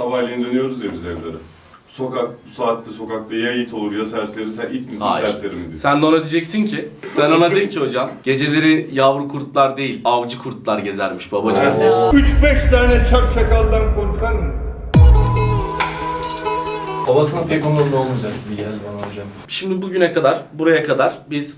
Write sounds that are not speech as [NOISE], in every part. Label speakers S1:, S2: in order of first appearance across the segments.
S1: Sabahleyin dönüyoruz ya biz evlere. Sokak, bu saatte sokakta ya it olur ya serseri. Sen it misin
S2: Hayır.
S1: serseri mi diyorsun?
S2: Sen de ona diyeceksin ki, sen ona de ki hocam, geceleri yavru kurtlar değil, avcı kurtlar gezermiş babacığım.
S1: Evet.
S2: diyeceksin.
S3: 3-5 tane çaksakaldan korkar mı?
S4: Babasının pek umurunda olmayacak gibi geldi bana hocam.
S2: Şimdi bugüne kadar, buraya kadar biz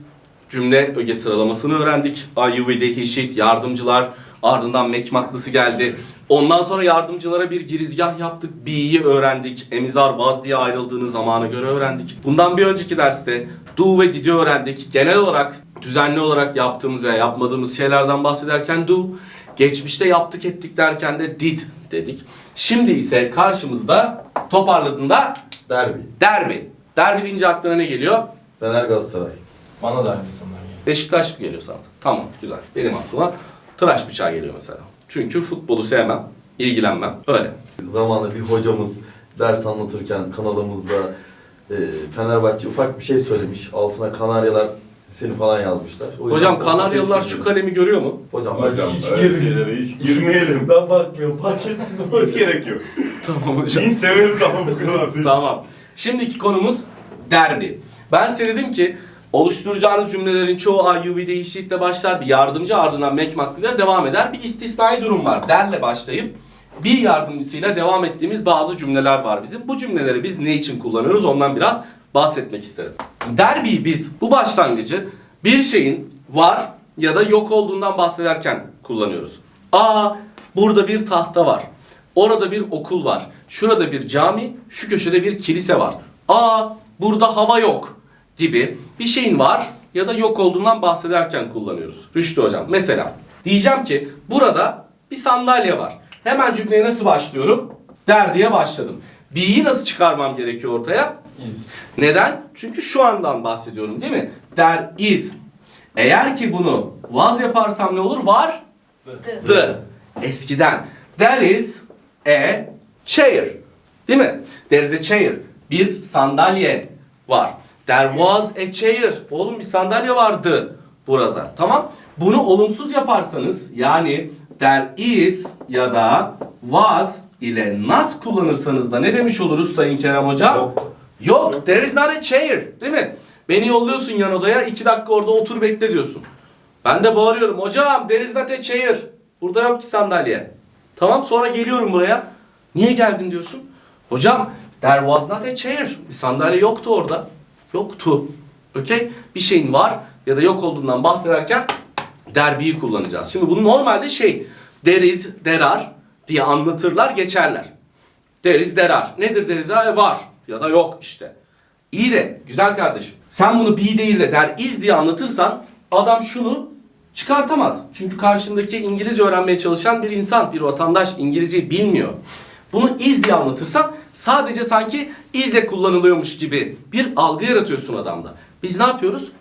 S2: cümle öge sıralamasını öğrendik. Ayurveda, Hişit, yardımcılar, ardından mekmaklısı geldi. Ondan sonra yardımcılara bir girizgah yaptık. Bi'yi öğrendik. Emizar, Baz diye ayrıldığını zamana göre öğrendik. Bundan bir önceki derste do ve did'i öğrendik. Genel olarak, düzenli olarak yaptığımız veya yapmadığımız şeylerden bahsederken do, geçmişte yaptık ettik derken de did dedik. Şimdi ise karşımızda toparladığında
S5: Derbi.
S2: derbi. Derbi deyince aklına ne geliyor?
S5: Fener Galatasaray.
S4: Bana da aynısından geldi.
S2: Beşiktaş mı geliyor sana? Tamam güzel. Benim aklıma tıraş bıçağı geliyor mesela. Çünkü futbolu sevmem, ilgilenmem. Öyle.
S5: Zamanında bir hocamız ders anlatırken kanalımızda e, Fenerbahçe ufak bir şey söylemiş. Altına Kanaryalar seni falan yazmışlar. O yüzden
S2: Hocam Kanaryalılar şu kalemi görüyor mu?
S5: Hocam, ben
S1: Hocam
S5: hiç
S1: öyle şeylere hiç girmeyelim. [LAUGHS]
S5: Ben bakmıyorum. Fark ettim.
S1: Hiç gerek yok. [LAUGHS]
S2: Tamam
S1: Din severiz ama bu kadar değil.
S2: tamam. Şimdiki konumuz derbi. Ben size dedim ki oluşturacağınız cümlelerin çoğu Ayyubi değişiklikle başlar. Bir yardımcı ardından mekmaklıyla devam eder. Bir istisnai durum var. Derle başlayıp bir yardımcısıyla devam ettiğimiz bazı cümleler var bizim. Bu cümleleri biz ne için kullanıyoruz ondan biraz bahsetmek isterim. Derbi biz bu başlangıcı bir şeyin var ya da yok olduğundan bahsederken kullanıyoruz. Aa burada bir tahta var. Orada bir okul var. Şurada bir cami, şu köşede bir kilise var. Aa burada hava yok gibi bir şeyin var ya da yok olduğundan bahsederken kullanıyoruz. Rüştü hocam mesela diyeceğim ki burada bir sandalye var. Hemen cümleye nasıl başlıyorum? Der diye başladım. Be'yi nasıl çıkarmam gerekiyor ortaya?
S4: İz.
S2: Neden? Çünkü şu andan bahsediyorum değil mi? There is. Eğer ki bunu was yaparsam ne olur? Var. The. Eskiden. There is a chair. Değil mi? There is a chair. Bir sandalye var. There was a chair. Oğlum bir sandalye vardı burada. Tamam. Bunu olumsuz yaparsanız yani there is ya da was ile not kullanırsanız da ne demiş oluruz Sayın Kerem Hoca?
S5: Yok.
S2: Yok. There is not a chair. Değil mi? Beni yolluyorsun yan odaya. iki dakika orada otur bekle diyorsun. Ben de bağırıyorum. Hocam there is not a chair. Burada yok ki sandalye. Tamam sonra geliyorum buraya. Niye geldin diyorsun. Hocam there was not a chair. Bir sandalye yoktu orada. Yoktu. Okey? Bir şeyin var ya da yok olduğundan bahsederken derbiyi kullanacağız. Şimdi bunu normalde şey there are diye anlatırlar geçerler. There are. Nedir there is, there are? Var ya da yok işte. İyi de güzel kardeşim. Sen bunu be değil de there is diye anlatırsan adam şunu çıkartamaz. Çünkü karşındaki İngilizce öğrenmeye çalışan bir insan, bir vatandaş İngilizceyi bilmiyor. Bunu is diye anlatırsan sadece sanki isle kullanılıyormuş gibi bir algı yaratıyorsun adamda. Biz ne yapıyoruz?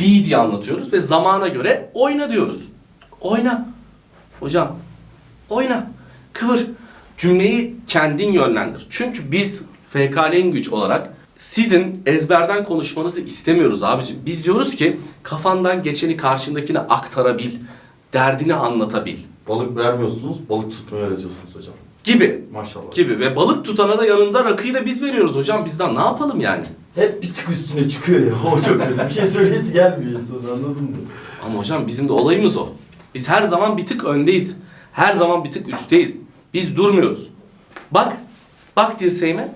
S2: Be diye anlatıyoruz ve zamana göre oyna diyoruz. Oyna. Hocam oyna. Kıvır. Cümleyi kendin yönlendir. Çünkü biz FK Language olarak sizin ezberden konuşmanızı istemiyoruz abicim. Biz diyoruz ki kafandan geçeni karşındakine aktarabil, derdini anlatabil
S5: Balık vermiyorsunuz, balık tutmayı öğretiyorsunuz hocam.
S2: Gibi
S5: Maşallah.
S2: gibi ve balık tutana da yanında rakıyı da biz veriyoruz hocam. Bizden ne yapalım yani?
S5: Hep bir tık üstüne çıkıyor ya. [LAUGHS] O çok kötü. Bir şey söyleyesi gelmiyor insana anladın mı?
S2: Ama hocam bizim de olayımız o. Biz her zaman bir tık öndeyiz. Her zaman bir tık üstteyiz. Biz durmuyoruz. Bak, bak dirseğime.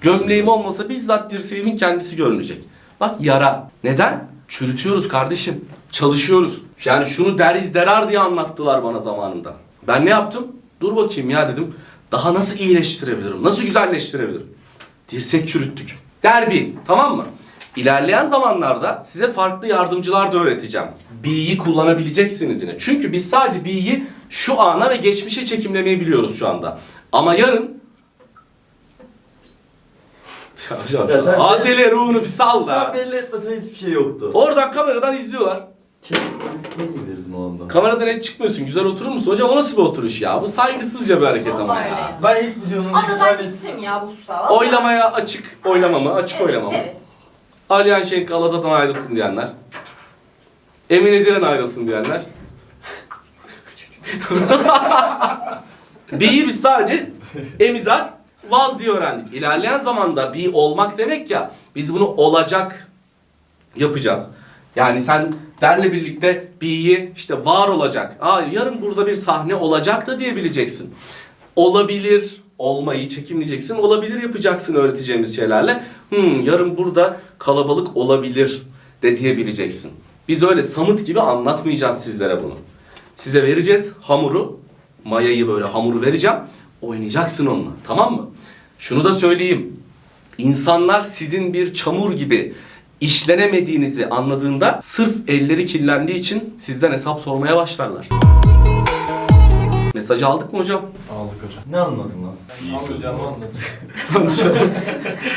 S2: Gömleğim olmasa bizzat dirseğimin kendisi görünecek. Bak yara. Neden? Çürütüyoruz kardeşim. Çalışıyoruz. Yani şunu deriz derar diye anlattılar bana zamanında. Ben ne yaptım? Dur bakayım ya dedim. Daha nasıl iyileştirebilirim? Nasıl güzelleştirebilirim? Dirsek çürüttük. Derbi. Tamam mı? İlerleyen zamanlarda size farklı yardımcılar da öğreteceğim. Be'yi kullanabileceksiniz yine. Çünkü biz sadece Be'yi şu ana ve geçmişe çekimlemeyi biliyoruz şu anda. Ama yarın ya hocam,
S5: Ya sen-
S2: ATL ruhunu bir sal
S5: Sen
S2: da.
S5: belli etmesen hiçbir şey yoktu.
S2: Oradan kameradan izliyorlar.
S5: Kesin ne mi verdin o anda?
S2: Kameradan hiç çıkmıyorsun. Güzel oturur musun? Hocam o nasıl bir oturuş ya? Bu saygısızca bir hareket ama
S6: Vallahi
S2: ya.
S6: öyle.
S5: Ben ilk videonun
S6: Adadan gitsin ya bu usta. vallahi.
S2: Oylamaya açık oylama mı? Açık
S6: Evet,
S2: oylama mı?
S6: Evet.
S2: Aliyan Şenk Alada'dan ayrılsın diyenler. Emine Diren ayrılsın diyenler. B'yi biz sadece Emizar was diye öğrendik. İlerleyen zamanda be olmak demek ya. Biz bunu olacak yapacağız. Yani sen derle birlikte be'yi işte var olacak. Aa yarın burada bir sahne olacak da diyebileceksin. Olabilir olmayı çekimleyeceksin. Olabilir yapacaksın öğreteceğimiz şeylerle. Hmm, yarın burada kalabalık olabilir de diyebileceksin. Biz öyle samut gibi anlatmayacağız sizlere bunu. Size vereceğiz hamuru, mayayı böyle hamuru vereceğim. Oynayacaksın onunla tamam mı? Şunu da söyleyeyim. İnsanlar sizin bir çamur gibi işlenemediğinizi anladığında sırf elleri kirlendiği için sizden hesap sormaya başlarlar. Mesajı aldık mı hocam?
S4: Aldık hocam.
S5: Ne anladın lan?
S4: Hocam anladım. [LAUGHS]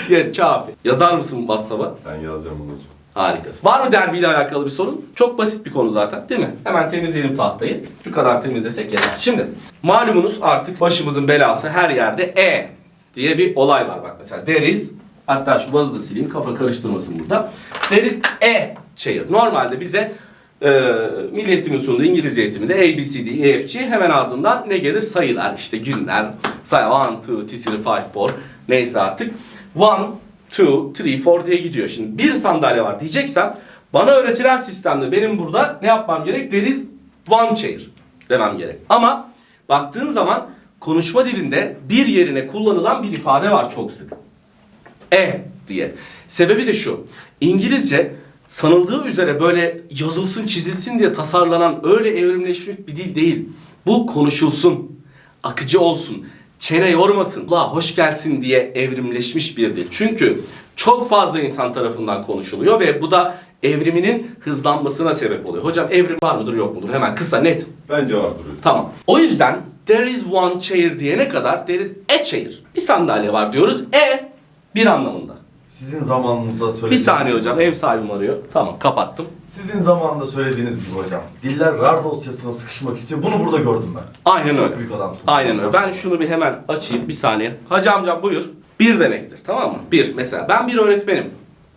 S2: evet kafi. Yazar mısın WhatsApp'a?
S1: Ben yazacağım bunu hocam.
S2: Harikasın. Var mı derbiyle alakalı bir sorun? Çok basit bir konu zaten değil mi? Hemen temizleyelim tahtayı. Şu kadar temizlesek yeter. Şimdi malumunuz artık başımızın belası her yerde E diye bir olay var bak mesela. There is hatta şu bazı da sileyim kafa karıştırmasın burada. İs E chair. Normalde bize e, Milli Eğitim'in sunduğu İngilizce eğitiminde A, B, C, D, E, F, G hemen ardından ne gelir? Sayılar işte günler. Say 1, 2, 3, 4, 5, 4 neyse artık. 1, 2, 3, 4 diye gidiyor. Şimdi bir sandalye var diyeceksem bana öğretilen sistemde benim burada ne yapmam gerek? İs one chair demem gerek. Ama baktığın zaman konuşma dilinde bir yerine kullanılan bir ifade var çok sık e diye. Sebebi de şu. İngilizce sanıldığı üzere böyle yazılsın çizilsin diye tasarlanan öyle evrimleşmiş bir dil değil. Bu konuşulsun, akıcı olsun, çene yormasın, la hoş gelsin diye evrimleşmiş bir dil. Çünkü çok fazla insan tarafından konuşuluyor ve bu da evriminin hızlanmasına sebep oluyor. Hocam evrim var mıdır yok mudur? Hemen kısa net.
S1: Bence vardır.
S2: Tamam. O yüzden there is one chair diyene kadar there is a chair. Bir sandalye var diyoruz. E bir anlamında.
S5: Sizin zamanınızda
S2: Bir
S5: söylediğiniz
S2: saniye
S5: gibi
S2: hocam ev sahibim arıyor. Tamam kapattım.
S5: Sizin zamanında söylediğiniz gibi hocam. Diller RAR dosyasına sıkışmak istiyor. Bunu burada gördüm ben.
S2: Aynen
S5: Çok
S2: öyle.
S5: büyük adamsın.
S2: Aynen öyle. Ben şunu bir hemen açayım bir saniye. Hacı amcam buyur. Bir demektir tamam mı? Bir mesela ben bir öğretmenim.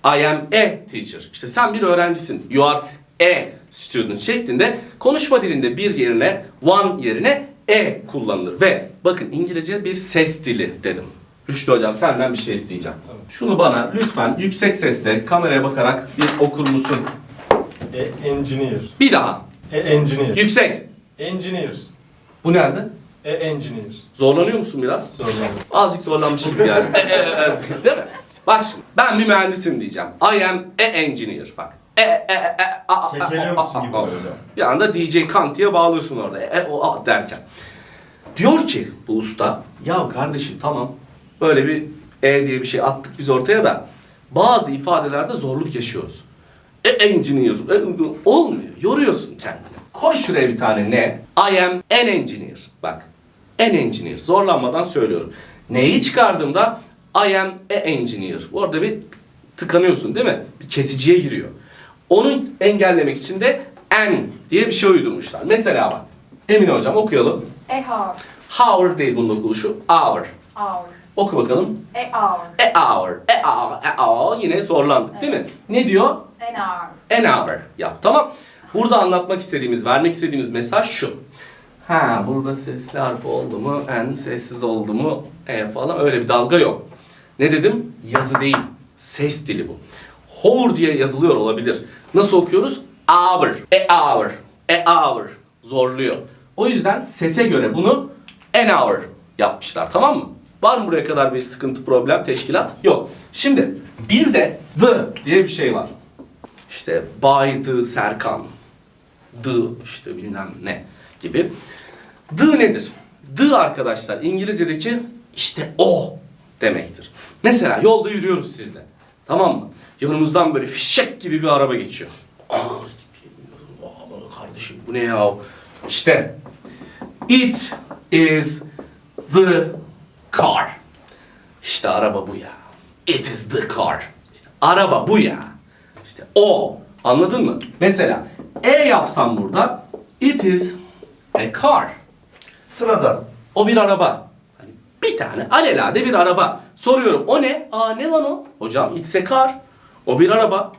S2: I am a teacher. İşte sen bir öğrencisin. You are a student şeklinde konuşma dilinde bir yerine one yerine e kullanılır. Ve bakın İngilizce bir ses dili dedim. Rüştü hocam senden bir şey isteyeceğim. Şunu bana lütfen yüksek sesle kameraya bakarak bir okur musun?
S4: E, engineer.
S2: Bir daha.
S4: E, engineer.
S2: Yüksek.
S4: Engineer.
S2: Bu nerede?
S4: E, engineer.
S2: Zorlanıyor musun biraz?
S4: Sorun
S2: Azıcık zorlanmışım gibi yani. E, e, e, Değil mi? Bak şimdi ben bir mühendisim diyeceğim. I am a engineer. Bak. E, e, e, a, a, a,
S5: Kekeliyor musun gibi hocam.
S2: Bir anda DJ Kanti'ye bağlıyorsun orada. E, e, o, a derken. Diyor ki bu usta, ya kardeşim tamam böyle bir E diye bir şey attık biz ortaya da bazı ifadelerde zorluk yaşıyoruz. E, engineer, e, olmuyor, yoruyorsun kendini. Koy şuraya bir tane ne? I am an engineer. Bak, an engineer. Zorlanmadan söylüyorum. Neyi çıkardığımda I am a engineer. Orada bir tıkanıyorsun değil mi? Bir kesiciye giriyor. Onu engellemek için de an diye bir şey uydurmuşlar. Mesela bak. Emine hocam okuyalım.
S6: A hour.
S2: Hour değil bunun okunuşu. Hour.
S6: Hour.
S2: Oku bakalım.
S6: A hour.
S2: A hour. A hour. A hour. Yine zorlandık değil mi? Ne diyor?
S6: An hour.
S2: An hour. Yap. Tamam. Burada anlatmak istediğimiz, vermek istediğimiz mesaj şu. Ha burada sesli harf oldu mu, en sessiz oldu mu, e falan öyle bir dalga yok. Ne dedim? Yazı değil. Ses dili bu. Hour diye yazılıyor olabilir. Nasıl okuyoruz? Hour. A hour. A hour. Zorluyor. O yüzden sese göre bunu an hour yapmışlar. Tamam mı? Var mı buraya kadar bir sıkıntı, problem, teşkilat? Yok. Şimdi bir de the diye bir şey var. İşte by the Serkan. The işte bilmem ne gibi. The nedir? The arkadaşlar İngilizce'deki işte o demektir. Mesela yolda yürüyoruz sizle. Tamam mı? Yanımızdan böyle fişek gibi bir araba geçiyor. Aman kardeşim bu ne ya? İşte it is the car. İşte araba bu ya. It is the car. İşte araba bu ya. İşte o. Anladın mı? Mesela E yapsam burada it is a car.
S5: Sıradan.
S2: O bir araba. Hani bir tane alelade bir araba. Soruyorum o ne? Aa ne lan o? Hocam it's a car. O bir araba.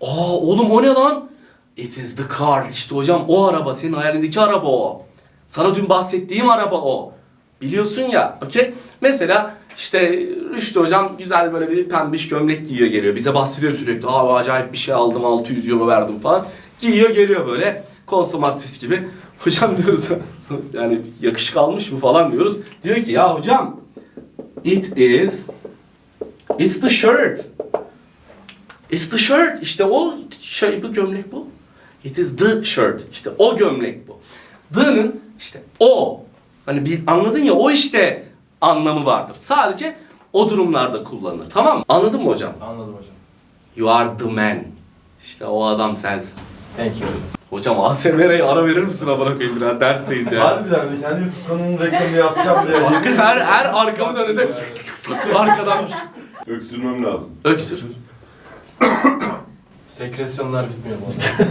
S2: Aa oğlum o ne lan? It is the car. İşte hocam o araba. Senin hayalindeki araba o. Sana dün bahsettiğim araba o. Biliyorsun ya, okey? Mesela işte Rüştü hocam güzel böyle bir pembiş gömlek giyiyor geliyor. Bize bahsediyor sürekli. Abi acayip bir şey aldım 600 euro verdim falan. Giyiyor geliyor böyle konsomatris gibi. [LAUGHS] Hocam diyoruz [LAUGHS] yani yakışık almış mı falan diyoruz. Diyor ki ya hocam it is it's the shirt. It's the shirt. İşte o şey bu gömlek bu. It is the shirt. İşte o gömlek bu. The'nın işte o. Hani bir anladın ya o işte anlamı vardır. Sadece o durumlarda kullanılır. Tamam mı? Anladın mı hocam?
S4: Anladım hocam.
S2: You are the man. İşte o adam sensin.
S4: Thank you hocam.
S2: Hocam ASMR'ye ara verir misin amına koyayım biraz dersteyiz ya.
S5: Harbiden de kendi YouTube kanalının reklamını yapacağım diye.
S2: her her arkamı dönede arkadan bir şey.
S1: Öksürmem lazım.
S2: Öksür.
S4: Sekresyonlar bitmiyor bu arada.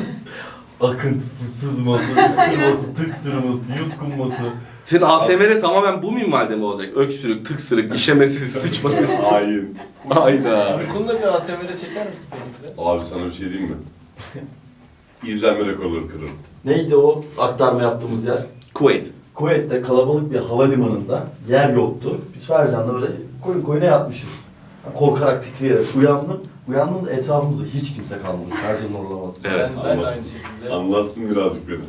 S4: [LAUGHS]
S5: Akıntısı, sızması, ısırması, tıksırması, yutkunması.
S2: Senin ASMR tamamen bu minvalde mi olacak? Öksürük, tıksırık, işeme sesi, [LAUGHS] sıçma sesi.
S1: Hain.
S2: Hayda.
S4: Bu konuda bir ASMR çeker misin peki bize?
S1: Abi sana bir şey diyeyim mi? İzlenme rekorları kırarım.
S5: Neydi o aktarma yaptığımız yer?
S2: Kuveyt.
S5: Kuveyt'te kalabalık bir havalimanında yer yoktu. Biz Fercan'da böyle koyun koyuna yatmışız. Korkarak titreyerek uyandım. Uyandığımda etrafımızda hiç kimse kalmadı. Fercan'ın oralaması.
S2: Evet,
S4: ben, ben de aynı şekilde.
S1: Anlatsın birazcık beni.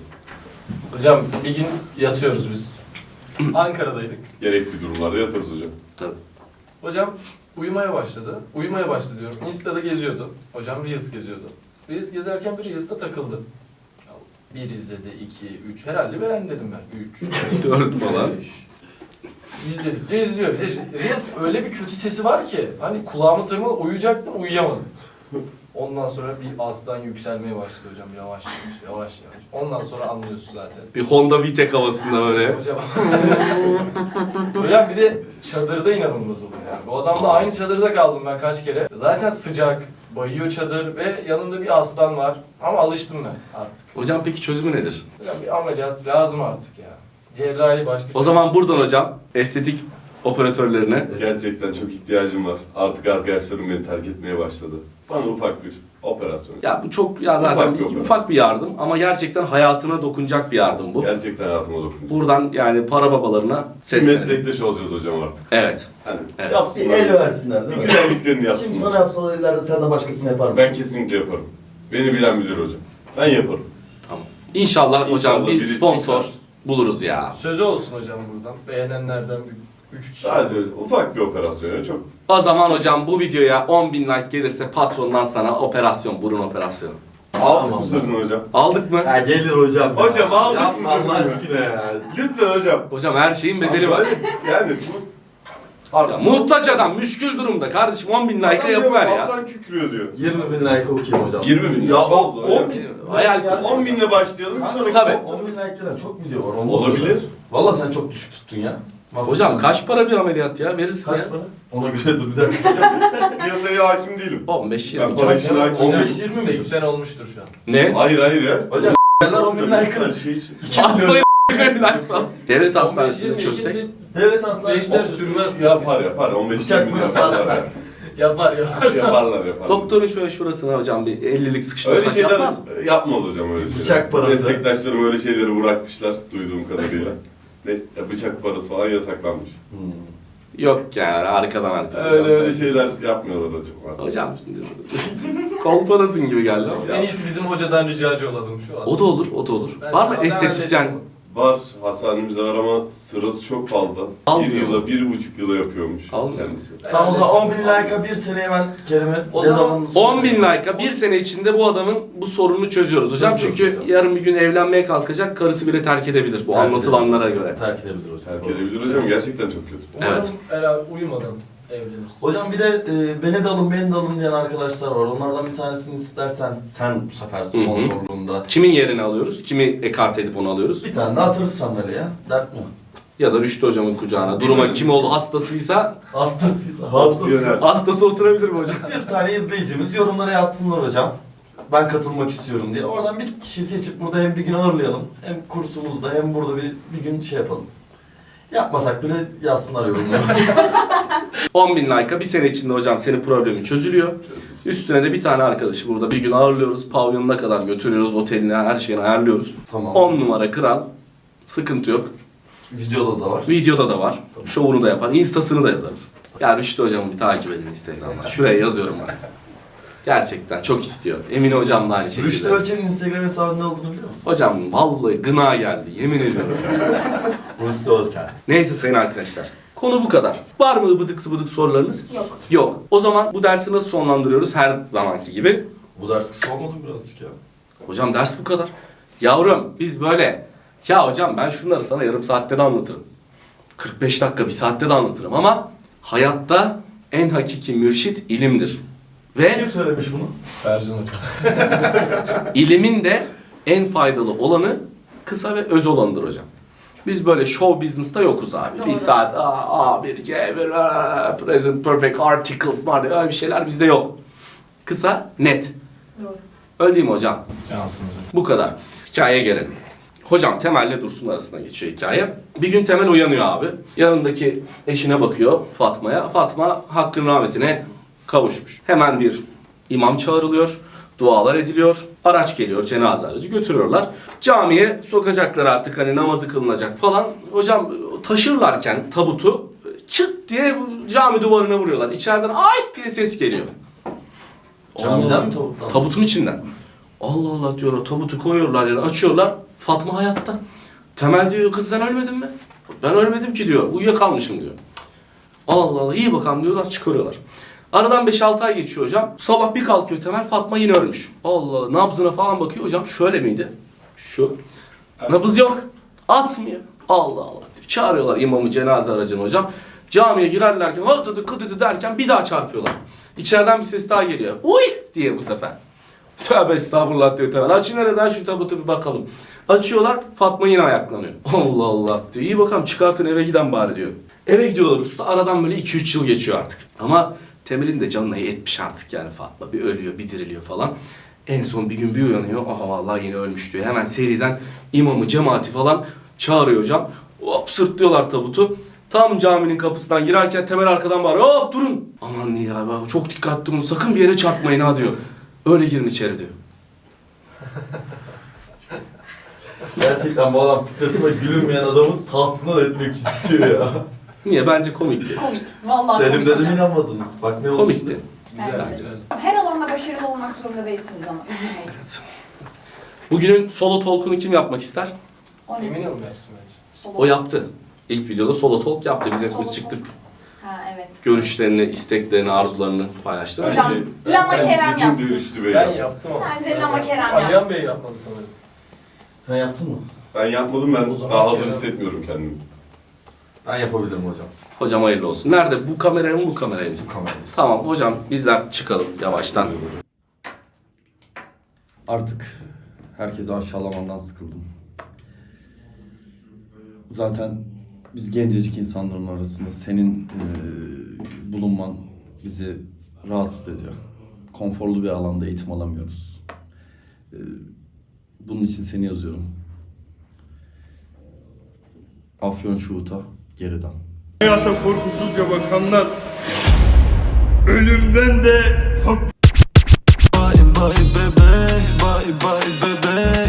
S4: Hocam bir gün yatıyoruz biz. [CLEARS THROAT] Ankara'daydık.
S1: Gerekli durumlarda yatarız hocam.
S2: Tabii.
S4: Hocam uyumaya başladı. Uyumaya başladı diyorum. Insta'da geziyordu. Hocam Reels geziyordu. Reels gezerken bir Reels'ta takıldı. Bir izledi, iki, üç. Herhalde beğen dedim ben. Üç. [LAUGHS]
S2: Dört falan.
S4: beş. İzledik de izliyor. Bir de Reels öyle bir kötü sesi var ki. Hani kulağımı tırmalı uyuyacaktım uyuyamadım. Ondan sonra bir aslan yükselmeye başladı hocam yavaş yavaş yavaş yavaş. Ondan sonra anlıyorsun zaten.
S2: Bir Honda Vitek havasında böyle.
S4: Hocam. [LAUGHS] hocam bir de çadırda inanılmaz oluyor yani. Bu adamla aynı çadırda kaldım ben kaç kere. Zaten sıcak, bayıyor çadır ve yanında bir aslan var. Ama alıştım ben artık.
S2: Hocam peki çözümü nedir?
S4: Hocam bir ameliyat lazım artık ya. Cerrahi başka
S2: O zaman buradan hocam estetik operatörlerine
S1: Gerçekten çok ihtiyacım var. Artık arkadaşlarım beni terk etmeye başladı. Bana ufak bir operasyon.
S2: ya bu çok ya zaten
S1: Ufak
S2: bir,
S1: bir operasyon.
S2: ufak bir yardım ama gerçekten hayatına dokunacak bir yardım bu.
S1: Gerçekten hayatıma dokundu.
S2: Buradan yani para babalarına
S1: Bir
S2: seslenelim.
S1: meslektaş olacağız hocam artık.
S2: Evet.
S1: Hani
S2: Evet.
S5: Bir
S1: yapsınlar.
S5: el versinler değil
S1: Bir
S5: mi?
S1: güzelliklerini
S5: Şimdi sana
S1: yapsınlar.
S5: yapsalar ileride sen de başkasına yapar mısın?
S1: Ben kesinlikle yaparım. Beni bilen bilir hocam. Ben yaparım.
S2: Tamam. İnşallah, hocam
S1: İnşallah
S2: bir
S1: biri
S2: sponsor
S1: çıkar.
S2: buluruz ya.
S4: Sözü olsun hocam buradan. Beğenenlerden bir üç.
S1: Sadece öyle ufak bir operasyon. Çok
S2: O zaman hocam bu videoya 10 bin like gelirse patrondan sana operasyon, burun operasyonu.
S1: aldık
S5: Tamam.
S1: bu sözünü hocam.
S2: Aldık mı?
S5: Ha gelir hocam. ya.
S1: Hocam aldık
S5: Yapma
S1: mı
S5: Allah
S1: sözünü?
S5: aşkına ya.
S1: Lütfen hocam.
S2: Hocam her şeyin bedeli var.
S1: böyle- Yani bu
S2: Ya,
S1: artık
S2: muhtaç adam, müşkül durumda. Kardeşim 10 bin like'a
S1: Adam diyor,
S2: yapıver ya.
S1: Aslan kükrüyor diyor.
S5: 20 bin like okuyayım hocam.
S1: 20 bin
S5: Ya
S1: ya, fazla hocam.
S5: 10 bin.
S2: Hayal kur.
S1: 10 binle başlayalım. Bir sonraki
S2: Tabii.
S5: 10 bin like gelen çok video var. olmaz
S1: Olabilir.
S5: öyle. Valla sen çok düşük tuttun ya.
S2: Hocam kaç para bir ameliyat ya? Verirsin
S5: Kaç
S2: ya.
S5: para? Ona göre dur bir dakika. [LAUGHS]
S1: Piyasaya hakim değilim.
S2: 15
S1: Ben
S2: 20.
S1: para işine hakim
S4: Hocam
S5: 15-20 mi?
S4: 80 olmuştur şu an.
S2: Ne?
S1: Hayır hayır ya.
S5: Hocam s**ler 10 bin like'ını.
S1: Şey için.
S2: Like [LAUGHS] falan. Devlet
S4: 15-20
S2: hastanesinde çözsek.
S4: kimse
S5: Devlet hastanesi.
S4: Seyirciler sürmez.
S1: Yapar yapar. 15
S5: Bıçak
S1: 20
S5: parası
S1: yaparlar.
S5: alırsak.
S4: Yapar ya.
S1: yaparlar yaparlar.
S2: Doktorun şöyle şurasına hocam bir 50'lik sıkıştırsak
S1: Öyle şeyler
S2: yapmaz mı?
S1: yapmaz hocam öyle şeyler.
S5: Bıçak parası.
S1: Meslektaşlarım öyle şeyleri bırakmışlar duyduğum kadarıyla. Ne? Ya bıçak parası falan yasaklanmış.
S5: Hmm.
S2: Yok yani arkadan arkadan.
S1: Öyle öyle şeyler yapmıyorlar hocam. artık.
S2: Hocam şimdi kolpadasın gibi geldi ama.
S4: En iyisi bizim hocadan ricacı olalım şu an.
S2: O da olur, o da olur.
S4: Ben-
S2: Var mı
S4: ben
S2: estetisyen?
S1: Var. Hastanemizde arama sırası çok fazla.
S2: Almıyor
S1: bir yıla, bir buçuk yıla yapıyormuş
S2: Almıyor.
S1: kendisi.
S5: Tamam o zaman 10 bin like'a bir seneye ben Kerem'e
S4: O
S5: ne
S4: zaman
S5: zaman
S2: 10 bin like'a bir sene içinde bu adamın bu sorununu çözüyoruz hocam.
S5: Çözüyoruz
S2: Çünkü
S5: hocam.
S2: yarın bir gün evlenmeye kalkacak, karısı bile terk edebilir bu
S5: Terk
S2: anlatılanlara
S5: edebilir.
S2: göre.
S5: Terk edebilir hocam.
S1: Terk edebilir hocam. Gerçekten çok kötü.
S4: Umarım
S2: Evet.
S4: herhalde uyumadan evleniriz.
S5: Hocam bir de e, beni de alın beni de alın diyen arkadaşlar var. Onlardan bir tanesini istersen sen bu sefer sponsorluğunda
S2: Kimin yerini alıyoruz? Kimi ekart edip onu alıyoruz?
S5: bir tane de atarız sandalyeye. Dert mi?
S2: Ya da Rüştü hocamın kucağına. Duruma kim oldu hastasıysa
S5: Hastasıysa.
S1: Opsiyonel.
S2: hastası oturabilir mi hocam? [LAUGHS]
S5: Bir tane izleyicimiz yorumlara yazsınlar hocam. Ben katılmak istiyorum diye. Oradan bir kişi seçip burada hem bir gün ağırlayalım. Hem kursumuzda hem burada bir, bir gün şey yapalım. Yapmasak bile yazsınlar yorumlara. [LAUGHS]
S2: 10 bin like'a bir sene içinde hocam senin problemin çözülüyor. Üstüne de bir tane arkadaşı burada bir gün ağırlıyoruz. Pavyonuna kadar götürüyoruz. Oteline her şeyini ayarlıyoruz.
S5: tamam.
S2: 10 numara kral. Sıkıntı yok.
S5: Videoda da var.
S2: Videoda da var. Şovunu da yapar. Instasını da yazarız. Ya Rüştü hocamı bir takip edin Instagram'dan. Şuraya yazıyorum ben. Gerçekten çok istiyor. Emine hocam da aynı şekilde.
S5: Rüştü Ölçen'in Instagram hesabında olduğunu biliyor musun?
S2: Hocam vallahi gına geldi yemin ediyorum. [LAUGHS]
S5: Rüştü Ölçen.
S2: Neyse sayın arkadaşlar. Konu bu kadar. Var mı ıbıdık sıbıdık sorularınız?
S6: Yok.
S2: Yok. O zaman bu dersi nasıl sonlandırıyoruz her zamanki gibi?
S5: Bu ders kısa olmadı mı birazcık ya?
S2: Hocam ders bu kadar. Yavrum biz böyle ya hocam ben şunları sana yarım saatte de anlatırım. 45 dakika bir saatte de anlatırım ama hayatta en hakiki mürşit ilimdir. Ve
S5: Kim söylemiş bunu?
S4: Ercan hocam. [LAUGHS]
S2: ilimin de en faydalı olanı kısa ve öz olanıdır hocam. Biz böyle show business'ta yokuz abi. Bir
S6: Doğru.
S2: saat A, A, bir, C, bir, A, present perfect articles var öyle bir şeyler bizde yok. Kısa, net.
S6: Doğru.
S2: Öyle değil mi hocam?
S4: Cansınız hocam.
S2: Bu kadar. Hikayeye gelelim. Hocam Temel'le Dursun arasında geçiyor hikaye. Bir gün Temel uyanıyor abi. Yanındaki eşine bakıyor Fatma'ya. Fatma hakkın rahmetine kavuşmuş. Hemen bir imam çağrılıyor. Dualar ediliyor. Araç geliyor, cenaze aracı götürüyorlar. Camiye sokacaklar artık hani namazı kılınacak falan. Hocam taşırlarken tabutu çıt diye cami duvarına vuruyorlar. İçeriden ay diye ses geliyor.
S5: Camiden mi tavuktan? mı?
S2: Tabutun içinden. Allah Allah diyor tabutu koyuyorlar yere açıyorlar. Fatma hayatta. Temel diyor kız sen ölmedin mi? Ben ölmedim ki diyor. Uyuyakalmışım diyor. Allah Allah iyi bakalım diyorlar çıkarıyorlar. Aradan 5-6 ay geçiyor hocam. Sabah bir kalkıyor Temel Fatma yine ölmüş. Allah nabzına falan bakıyor hocam şöyle miydi? Şu. Nabız yok. Atmıyor. Allah Allah diyor. Çağırıyorlar imamı cenaze aracını hocam. Camiye girerlerken hıtıdı kıtıdı derken bir daha çarpıyorlar. İçeriden bir ses daha geliyor. Uy diye bu sefer. Tövbe estağfurullah diyor Temel. Açın nereden şu tabutu bir bakalım. Açıyorlar Fatma yine ayaklanıyor. [LAUGHS] Allah Allah diyor. İyi bakalım çıkartın eve giden bari diyor. Eve gidiyorlar usta. Aradan böyle 2-3 yıl geçiyor artık. Ama Temel'in de canına etmiş artık yani Fatma. Bir ölüyor bir diriliyor falan. En son bir gün bir uyanıyor. Aha vallahi yine ölmüş diyor. Hemen seriden imamı cemaati falan çağırıyor hocam. Hop sırtlıyorlar tabutu. Tam caminin kapısından girerken Temel arkadan bağırıyor. Hop durun. Aman ya çok dikkatli olun. Sakın bir yere çarpmayın ha diyor. Öyle girin içeri diyor.
S5: Gerçekten bu adam fıkrasına gülünmeyen adamın tahtından etmek istiyor ya.
S2: Niye? Bence komikti.
S6: Komik. Vallahi
S5: dedim
S6: komik
S5: dedim inanmadınız. Bak ne oldu
S2: Komikti.
S5: şimdi?
S6: Bence
S2: Bence.
S6: Her alanda başarılı olmak zorunda değilsiniz ama. Üzülmeyin.
S2: Bugünün solo talk'unu kim yapmak ister?
S6: O ne?
S4: Emin olun dersin bence.
S6: Solo-
S2: O yaptı. İlk videoda solo talk yaptı. Biz hepimiz
S6: Solo
S2: çıktık.
S6: Ha evet.
S2: Görüşlerini, isteklerini, arzularını paylaştı.
S6: Hocam,
S1: Bence-
S6: Lama
S1: bence
S6: Kerem yapsın.
S4: Ben yaptım ama.
S6: Bence Lama Kerem
S4: Alihan
S6: yapsın.
S4: Bey yapmadı sanırım.
S5: Sen yaptın mı?
S1: Ben yapmadım ben
S4: O zaman
S1: daha hazır
S4: Kerem-
S1: hissetmiyorum kendimi.
S5: Ben yapabilirim hocam.
S2: Hocam hayırlı olsun. Nerede? Bu kameraya mı bu kameraya mı?
S5: Bu kamerayı.
S2: Tamam hocam bizler çıkalım yavaştan.
S7: Artık herkesi aşağılamandan sıkıldım. Zaten biz gencecik insanların arasında senin eee, bulunman bizi rahatsız ediyor. Konforlu bir alanda eğitim alamıyoruz. Eee, bunun için seni yazıyorum. Afyon Şuhut'a geri dön.
S3: Hayata korkusuzca bakanlar ölümden de
S8: Bye bye bebe, bye bye bebe